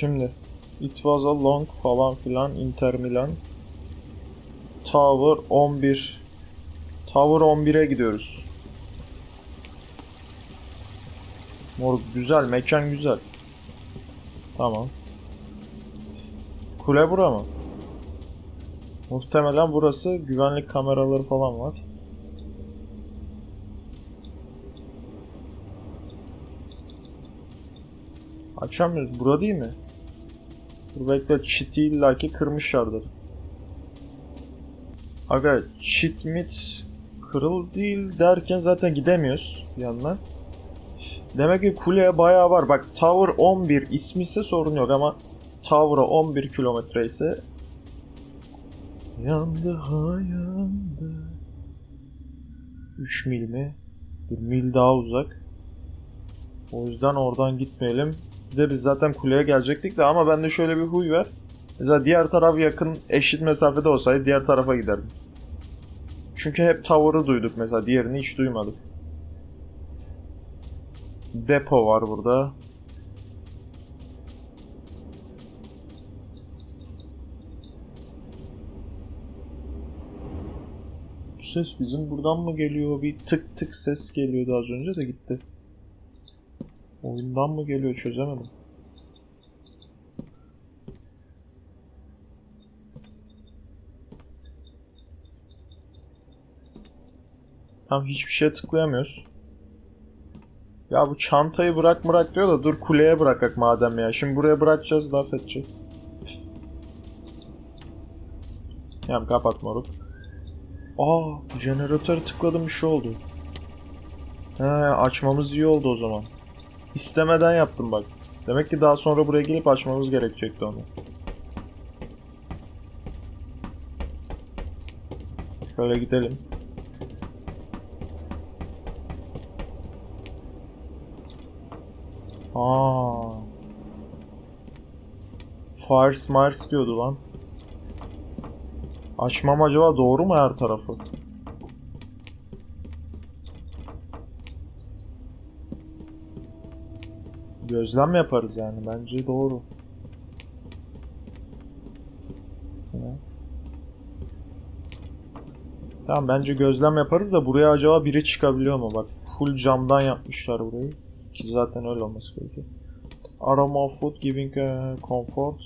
Şimdi It was a long falan filan Inter Milan Tower 11 Tower 11'e gidiyoruz. Moruk güzel, mekan güzel. Tamam. Kule bura mı? Muhtemelen burası güvenlik kameraları falan var. Açamıyoruz. Bura değil mi? Bekle. Cheat'i illaki kırmışlardır. Aga cheat mit kırıl değil derken zaten gidemiyoruz yanına. Demek ki kuleye bayağı var. Bak Tower 11 ismi ise sorun yok ama Tower'a 11 kilometre ise yandı ha yandı. 3 mil mi? Bir mil daha uzak. O yüzden oradan gitmeyelim. De biz zaten kuleye gelecektik de ama bende şöyle bir huy var. Mesela diğer taraf yakın eşit mesafede olsaydı diğer tarafa giderdim. Çünkü hep Tower'ı duyduk mesela diğerini hiç duymadık. Depo var burada. Bu ses bizim buradan mı geliyor? Bir tık tık ses geliyordu az önce de gitti. Oyundan mı geliyor çözemedim. Tam hiçbir şeye tıklayamıyoruz. Ya bu çantayı bırak bırak diyor da dur kuleye bırakak madem ya. Şimdi buraya bırakacağız laf edecek. Ya kapat moruk. Aa jeneratörü tıkladım bir şey oldu. He açmamız iyi oldu o zaman. İstemeden yaptım bak. Demek ki daha sonra buraya gelip açmamız gerekecekti onu. Şöyle gidelim. Aa. Fires Mars diyordu lan. Açmam acaba doğru mu her tarafı? Gözlem yaparız yani bence doğru. Tamam bence gözlem yaparız da buraya acaba biri çıkabiliyor mu? Bak full camdan yapmışlar burayı. Ki zaten öyle olması gerekiyor. Aroma of food giving a comfort.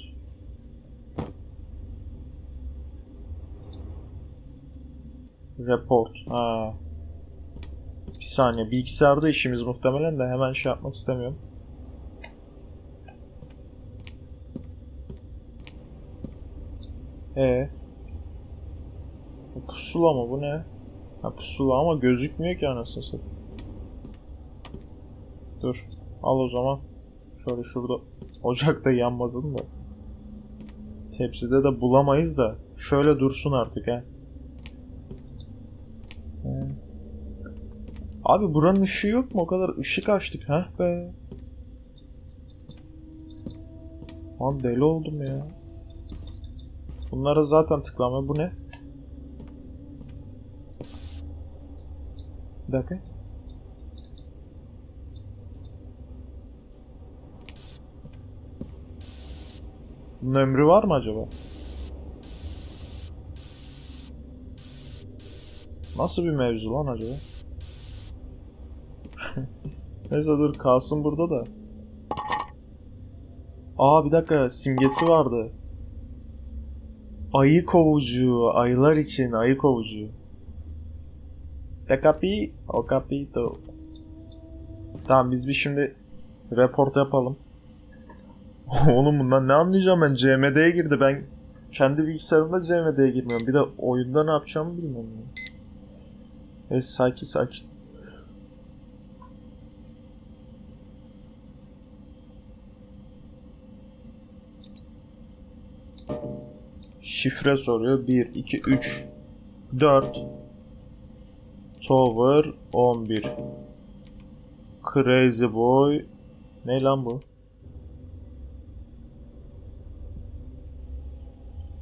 Report. Ha. Bir saniye. Bilgisayarda işimiz muhtemelen de hemen şey yapmak istemiyorum. E. Pusula mı bu ne? Ha pusula ama gözükmüyor ki anasını satayım. Dur. Al o zaman. Şöyle şurada ocakta yanmasın da. Tepside de bulamayız da. Şöyle dursun artık he. He. Abi buranın ışığı yok mu? O kadar ışık açtık. Heh be. Lan deli oldum ya. Bunlara zaten tıklama. Bu ne? Bir dakika. Bunun ömrü var mı acaba? Nasıl bir mevzu lan acaba? Neyse dur kalsın burada da. Aa bir dakika simgesi vardı. Ayı kovucu, ayılar için ayı kovucu. Te capi, o capito. Tamam biz bir şimdi report yapalım. Oğlum bundan ne anlayacağım ben? CMD'ye girdi. Ben kendi bilgisayarımda CMD'ye girmiyorum. Bir de oyunda ne yapacağımı bilmiyorum. Evet sakin sakin. Şifre soruyor. 1, 2, 3, 4. Tower 11. Crazy Boy. Ne lan bu?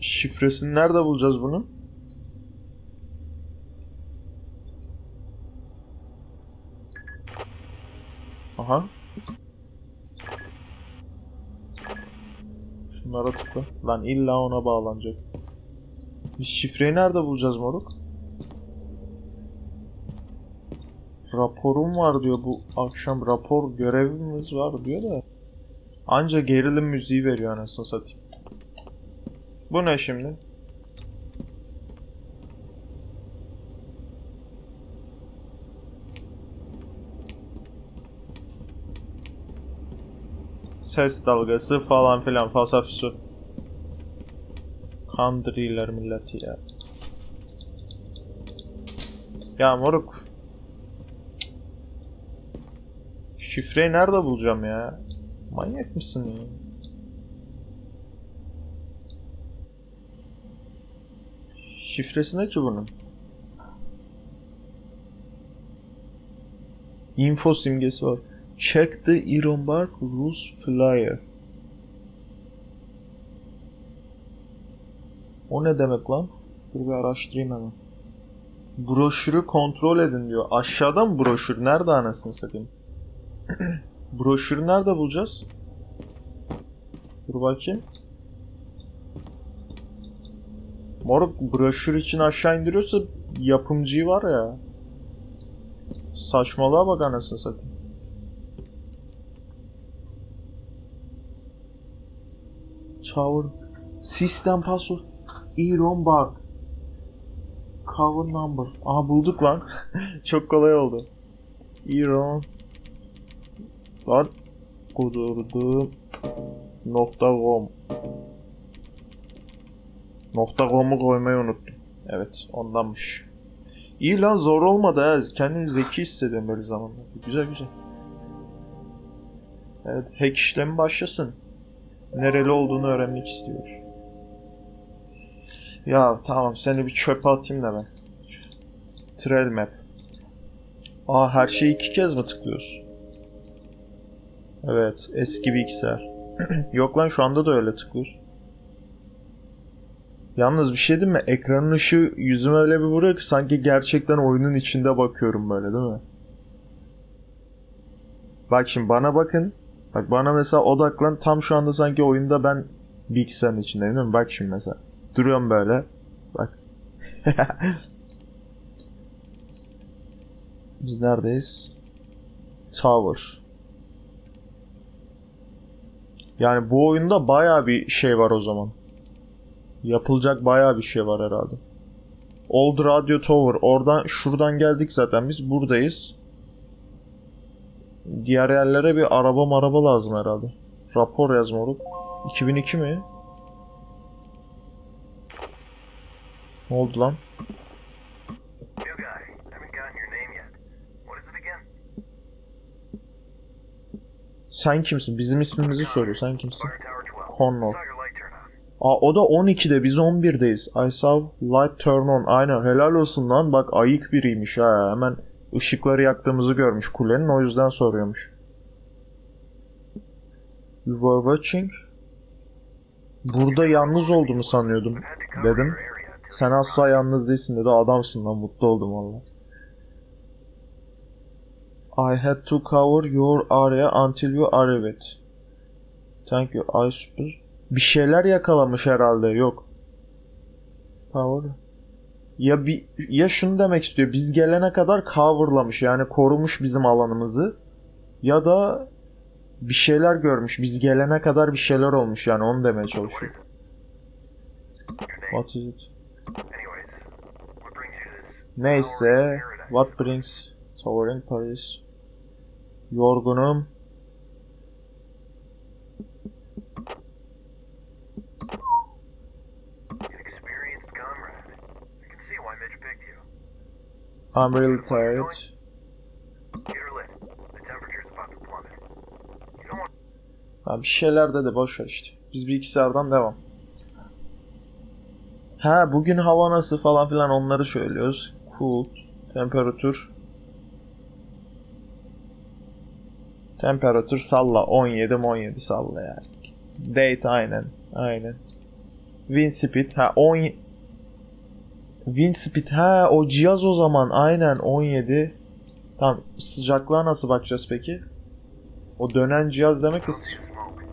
Şifresini nerede bulacağız bunu? Aha. Şunlara tıkla. Lan illa ona bağlanacak. Biz şifreyi nerede bulacağız moruk? Raporum var diyor bu akşam rapor görevimiz var diyor da. Anca gerilim müziği veriyor anasını satayım. Bu ne şimdi? Ses dalgası falan filan fasafiso. Kandırıyorlar milleti ya. Ya moruk. Şifreyi nerede bulacağım ya? Manyak mısın ya? Şifresi ne ki bunun? Info simgesi var. Check the Ironbark Rules Flyer. O ne demek lan? Dur bir araştırayım hemen. Broşürü kontrol edin diyor. Aşağıda mı broşür? Nerede anasını satayım? Broşürü nerede bulacağız? Dur bakayım. Moruk broşür için aşağı indiriyorsa yapımcıyı var ya. Saçmalığa bak anasını satayım. Tower System password Iron Bark Cover number Aha bulduk lan. Çok kolay oldu. Iron Bark kudurdu nokta com nokta com'u koymayı unuttum. Evet ondanmış. İyi lan zor olmadı ha. Kendimi zeki hissediyorum böyle zamanlarda. Güzel güzel. Evet hack işlemi başlasın. Nereli olduğunu öğrenmek istiyor. Ya tamam seni bir çöpe atayım da ben. Trail map. Aa her şeyi iki kez mi tıklıyoruz? Evet eski bilgisayar. Yok lan şu anda da öyle tıklıyoruz. Yalnız bir şey değil mi? Ekranın ışığı yüzüme öyle bir vuruyor ki sanki gerçekten oyunun içinde bakıyorum böyle değil mi? Bak şimdi bana bakın. Bak bana mesela odaklan tam şu anda sanki oyunda ben bilgisayarın içindeyim değil mi? Bak şimdi mesela. Duruyorum böyle. Bak. Biz neredeyiz? Tower. Yani bu oyunda baya bir şey var o zaman. Yapılacak baya bir şey var herhalde. Old Radio Tower. Oradan şuradan geldik zaten biz buradayız. Diğer yerlere bir araba maraba lazım herhalde. Rapor yaz moruk. 2002 mi? Ne oldu lan? Sen kimsin? Bizim ismimizi soruyor. Sen kimsin? Fire Tower 12. Connor. Aa o da 12'de biz 11'deyiz. I saw light turn on. Aynen helal olsun lan. Bak ayık biriymiş ha. Hemen ışıkları yaktığımızı görmüş kulenin. O yüzden soruyormuş. You were watching. Burada yalnız olduğumu sanıyordum dedim. Sen asla yalnız değilsin dedi. Adamsın lan. Mutlu oldum valla. I had to cover your area until you arrived. Thank you. I suppose. Bir şeyler yakalamış herhalde. Yok. Cover. Ya bir ya şunu demek istiyor. Biz gelene kadar coverlamış. Yani korumuş bizim alanımızı. Ya da bir şeyler görmüş. Biz gelene kadar bir şeyler olmuş yani onu demeye çalışıyor. What is it? Anyways, what brings you to this? Neyse, what brings Towering Paris? Yorgunum. I'm really tired. Ha, bir şeyler dedi boş ver işte. Biz bilgisayardan devam. Ha bugün hava nasıl falan filan onları söylüyoruz. Cool. Temperatür. Temperatür salla 17 17 salla yani. Date aynen. Aynen. Wind speed ha 10 Wind speed ha o cihaz o zaman aynen 17. Tamam sıcaklığa nasıl bakacağız peki? O dönen cihaz demek ki to smoke.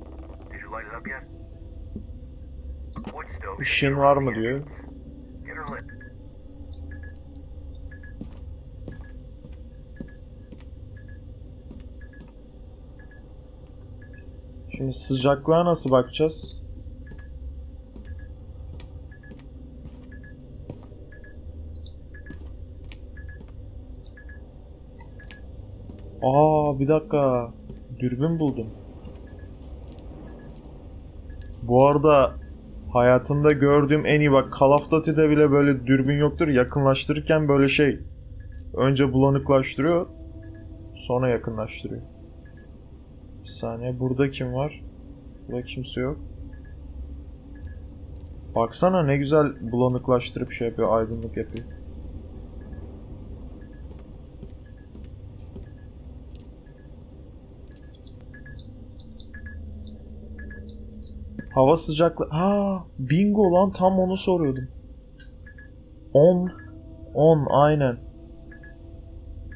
Did you light it up yet? Işığın var mı diyor. Şimdi sıcaklığa nasıl bakacağız? Aa bir dakika. Dürbün buldum. Bu arada hayatımda gördüğüm en iyi bak Call of Duty'de bile böyle dürbün yoktur. Yakınlaştırırken böyle şey önce bulanıklaştırıyor sonra yakınlaştırıyor. Bir saniye burada kim var? Burada kimse yok. Baksana ne güzel bulanıklaştırıp şey yapıyor, aydınlık yapıyor. Hava sıcaklığı... Ha, bingo lan tam onu soruyordum. 10 10 aynen.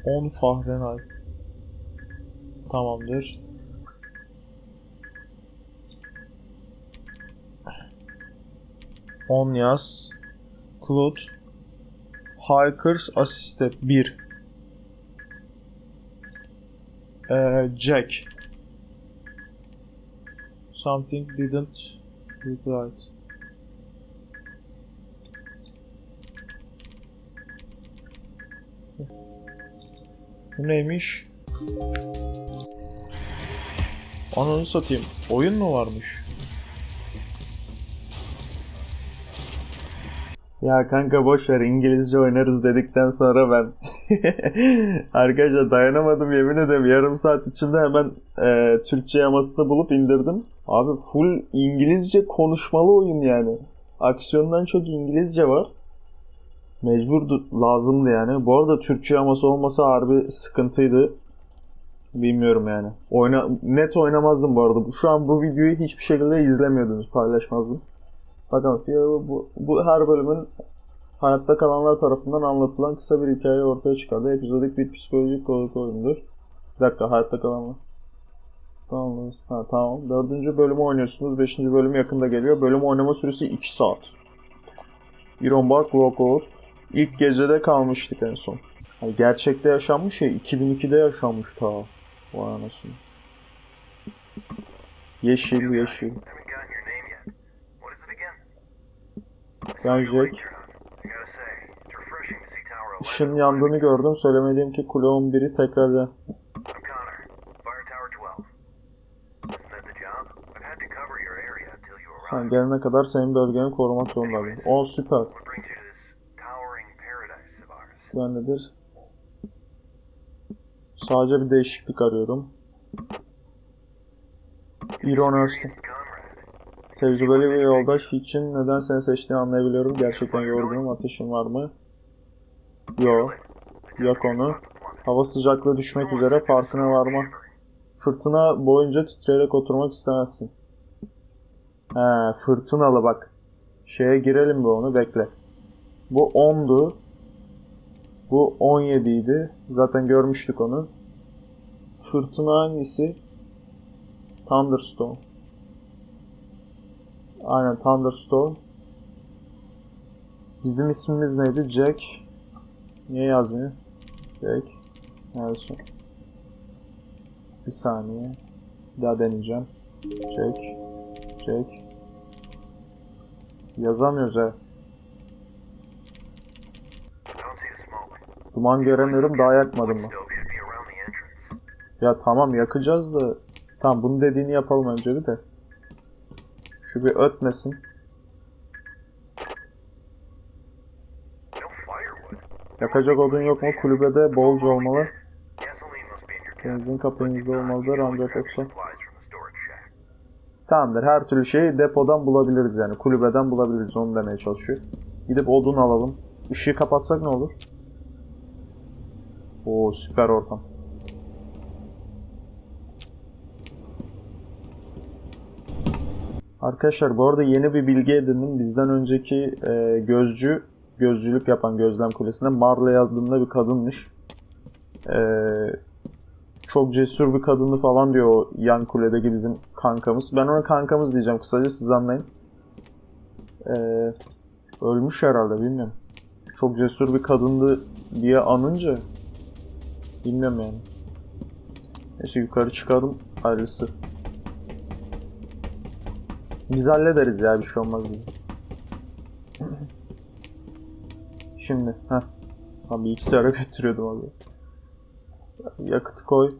10 Fahrenheit. Tamamdır. On yaz. Cloud. Hikers Assisted 1. Ee, Jack. Something didn't look right. Bu neymiş? Ananı satayım. Oyun mu varmış? Ya kanka boş ver İngilizce oynarız dedikten sonra ben arkadaşlar dayanamadım yemin ederim yarım saat içinde hemen e, Türkçe yamasını bulup indirdim. Abi full İngilizce konuşmalı oyun yani. Aksiyondan çok İngilizce var. Mecbur du- lazımdı yani. Bu arada Türkçe yaması olmasa harbi sıkıntıydı. Bilmiyorum yani. Oyna net oynamazdım bu arada. Şu an bu videoyu hiçbir şekilde izlemiyordunuz, paylaşmazdım. Bakın bu, bu her bölümün hayatta kalanlar tarafından anlatılan kısa bir hikaye ortaya çıkardı. Epizodik bir psikolojik korku oyundur. Bir dakika hayatta kalanlar. Tamam. Ha, tamam. Dördüncü bölümü oynuyorsunuz. Beşinci bölüm yakında geliyor. Bölüm oynama süresi 2 saat. Iron Bark Walkout. İlk gecede kalmıştık en son. Yani gerçekte yaşanmış ya. 2002'de yaşanmış ta. Vay anasını. Yeşil yeşil. Ben Jack. right, Gerard. I gotta say, it's refreshing to see Tower 11. Işın yandığını gördüm. Söylemediğim ki kule 11'i tekrarda. I'm Connor, Fire Tower 12. Isn't that the job? I've had to cover your area arrive. gelene kadar senin bölgeni korumak zorundayım. O süper. What brings you to this towering paradise of ours? Güven nedir? Sadece bir değişiklik arıyorum. İron. Tecrübeli bir yoldaş için neden seni seçtiğini anlayabiliyorum. Gerçekten yorgunum. Ateşin var mı? Yok. Yak onu. Hava sıcaklığı düşmek üzere farkına varma. Fırtına boyunca titreyerek oturmak istemezsin. He, fırtınalı bak. Şeye girelim bir onu bekle. Bu 10'du. Bu 17 idi. Zaten görmüştük onu. Fırtına hangisi? Thunderstorm. Aynen Thunderstorm. Bizim ismimiz neydi? Jack. Niye yazmıyor? Jack. Nelson. Bir saniye. Bir daha deneyeceğim. Jack. Jack. Yazamıyoruz ha. Duman göremiyorum daha yakmadım mı? Ya tamam yakacağız da. Tamam bunu dediğini yapalım önce bir de. Şu bir ötmesin. Yakacak odun yok mu? Kulübede bolca olmalı. Benzin kapınızda olmalıdır ancak yoksa. Tamamdır. Her türlü şeyi depodan bulabiliriz yani. Kulübeden bulabiliriz. Onu demeye çalışıyor. Gidip odun alalım. Işığı kapatsak ne olur? Oo süper ortam. Arkadaşlar bu arada yeni bir bilgi edindim. Bizden önceki e, gözcü, gözcülük yapan gözlem kulesinde Marley adında bir kadınmış. E, çok cesur bir kadını falan diyor o yan kuledeki bizim kankamız. Ben ona kankamız diyeceğim kısaca siz anlayın. Ee, ölmüş herhalde bilmiyorum. Çok cesur bir kadındı diye anınca bilmiyorum yani. Neyse yukarı çıkalım ayrısı. Biz hallederiz ya bir şey olmaz bize. Şimdi ha. Abi bilgisayara götürüyordum abi. Yakıt koy.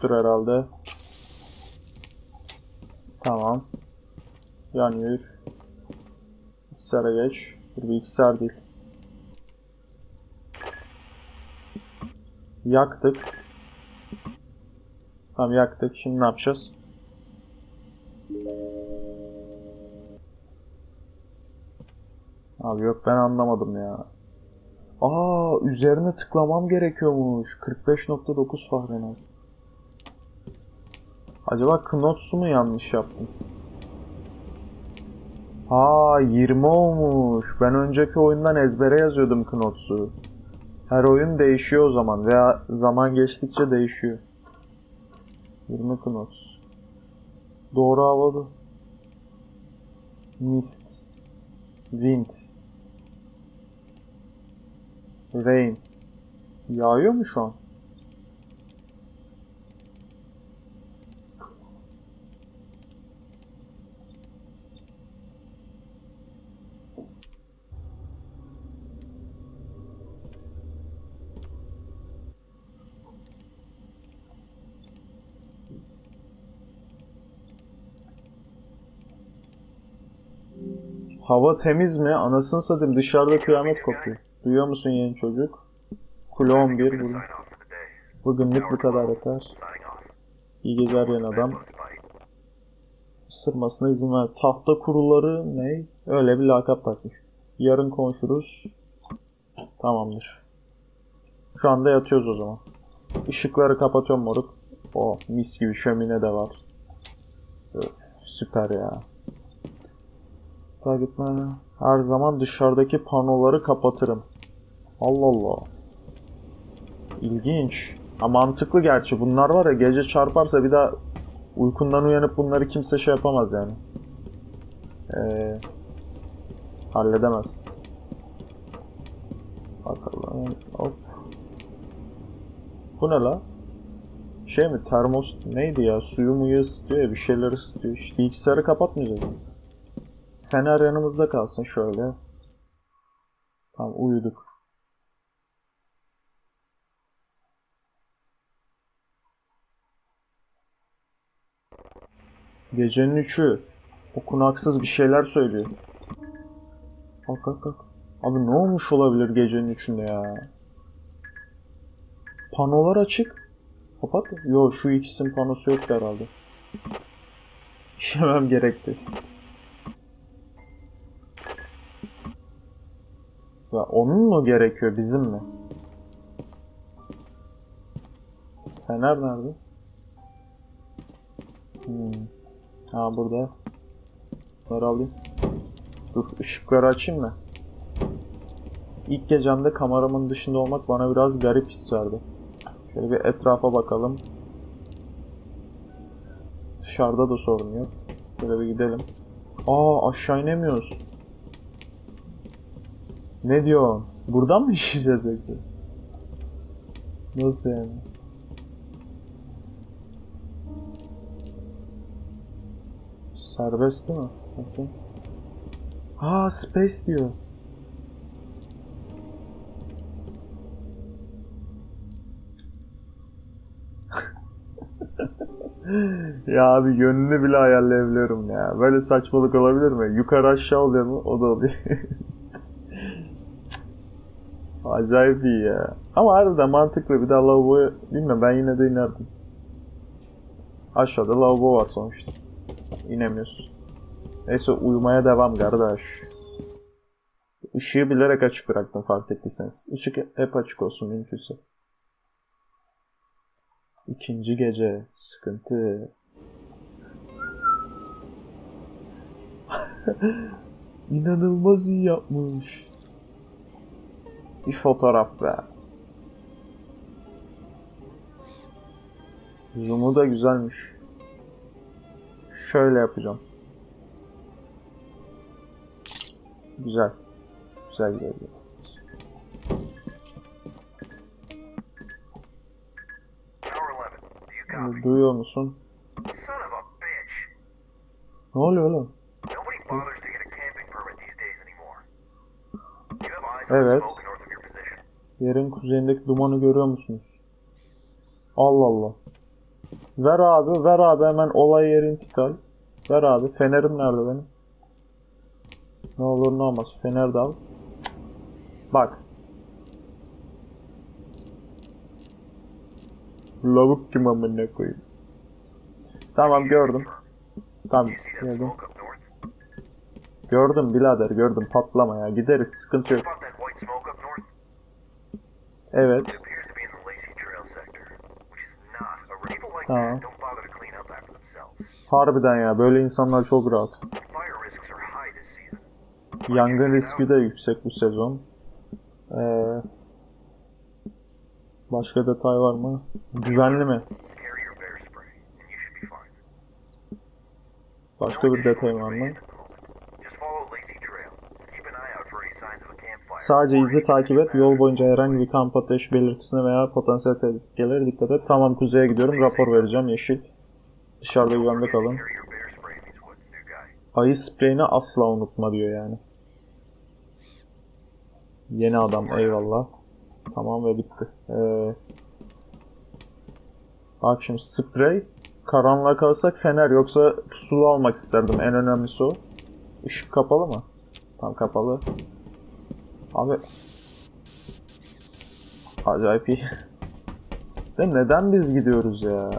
Olmuştur herhalde. Tamam. Yanıyor. Bilgisayara geç. Dur bilgisayar değil. Yaktık. Tamam yaktık. Şimdi ne yapacağız? Abi yok ben anlamadım ya. Aa üzerine tıklamam gerekiyormuş. 45.9 Fahrenheit. Acaba Knots'u mu yanlış yaptım? Ha 20 olmuş. Ben önceki oyundan ezbere yazıyordum Knots'u. Her oyun değişiyor o zaman veya zaman geçtikçe değişiyor. 20 Knots. Doğru havalı. Mist. Wind. Rain. Yağıyor mu şu an? Hava temiz mi? Anasını satayım dışarıda kıyamet kopuyor. Duyuyor musun yeni çocuk? Kule 11 bugün. Bugünlük bu kadar yeter. İyi geceler yeni adam. Isırmasına izin ver. Tahta kuruları ne? Öyle bir lakap takmış. Yarın konuşuruz. Tamamdır. Şu anda yatıyoruz o zaman. Işıkları kapatıyorum moruk. O mis gibi şömine de var. Süper ya. Takip etme. Her zaman dışarıdaki panoları kapatırım. Allah Allah. İlginç. Ha, mantıklı gerçi. Bunlar var ya gece çarparsa bir daha uykundan uyanıp bunları kimse şey yapamaz yani. Ee, halledemez. Bakalım. Hop. Bu ne la? Şey mi? Termos neydi ya? Suyu muyu ısıtıyor ya bir şeyler ısıtıyor. İşte bilgisayarı kapatmayacağız mı? Fener yanımızda kalsın şöyle. Tamam uyuduk. Gecenin üçü. Okunaksız bir şeyler söylüyor. Kalk kalk kalk. Abi ne olmuş olabilir gecenin üçünde ya? Panolar açık. Kapat. Yo şu ikisinin panosu yoktu herhalde. İşemem gerekti. Ya onun mu gerekiyor bizim mi? Fener nerede? Hmm. Ha burada. Bunları alayım. Dur ışıkları açayım mı? İlk gecemde kameramın dışında olmak bana biraz garip his verdi. Şöyle bir etrafa bakalım. Dışarıda da sorun yok. Şöyle bir gidelim. Aa aşağı inemiyoruz. Ne diyorsun? Buradan mı işeceğiz yoksa? Nasıl yani? Serbest değil mi? Bakayım. Aa space diyor. ya abi yönünü bile ayarlayabiliyorum ya. Böyle saçmalık olabilir mi? Yukarı aşağı oluyor mu? O da oluyor. Acayip iyi ya. Ama harbiden mantıklı. Bir daha lavaboya bilmem ben yine de inerdim. Aşağıda lavabo var sonuçta. İnemiyorsun. Neyse uyumaya devam kardeş. Işığı bilerek açık bıraktım fark ettiyseniz. Işık hep açık olsun mümkünse. İkinci gece. Sıkıntı. İnanılmaz iyi yapmış. Bir fotoğraf be. Zoom'u da güzelmiş. Şöyle yapacağım. Güzel. Güzel güzel. güzel. Tower 11, do you copy? Bunu Duyuyor musun? Ne oluyor eyes Evet. on the smoke north of your position. Yerin kuzeyindeki dumanı görüyor musunuz? Allah Allah. Ver abi, ver abi hemen olay yeri intikal. Ver abi. Fenerim nerede benim? Ne olur ne olmaz. Fener de al. Bak. Lavuk kim amına koyayım. Tamam gördüm. Tamam gördüm. Gördüm birader gördüm patlama ya. Gideriz sıkıntı yok. Like Tamam. Harbiden ya böyle insanlar çok rahat. Yangın riski de yüksek bu sezon. Ee, başka detay var mı? Güvenli mi? Başka bir detay var mı? Sadece izi takip et. Yol boyunca herhangi bir kamp ateşi belirtisine veya potansiyel tehlikelere dikkat et. Tamam kuzeye gidiyorum. Rapor vereceğim. Yeşil. Dışarıda güvende kalın. Ayı spreyini asla unutma diyor yani. Yeni adam eyvallah. Tamam ve bitti. Ee, bak şimdi sprey. Karanlığa kalırsak fener yoksa pusulu almak isterdim. En önemlisi o. Işık kapalı mı? Tam kapalı. Abi. Acayip iyi. De neden biz gidiyoruz ya?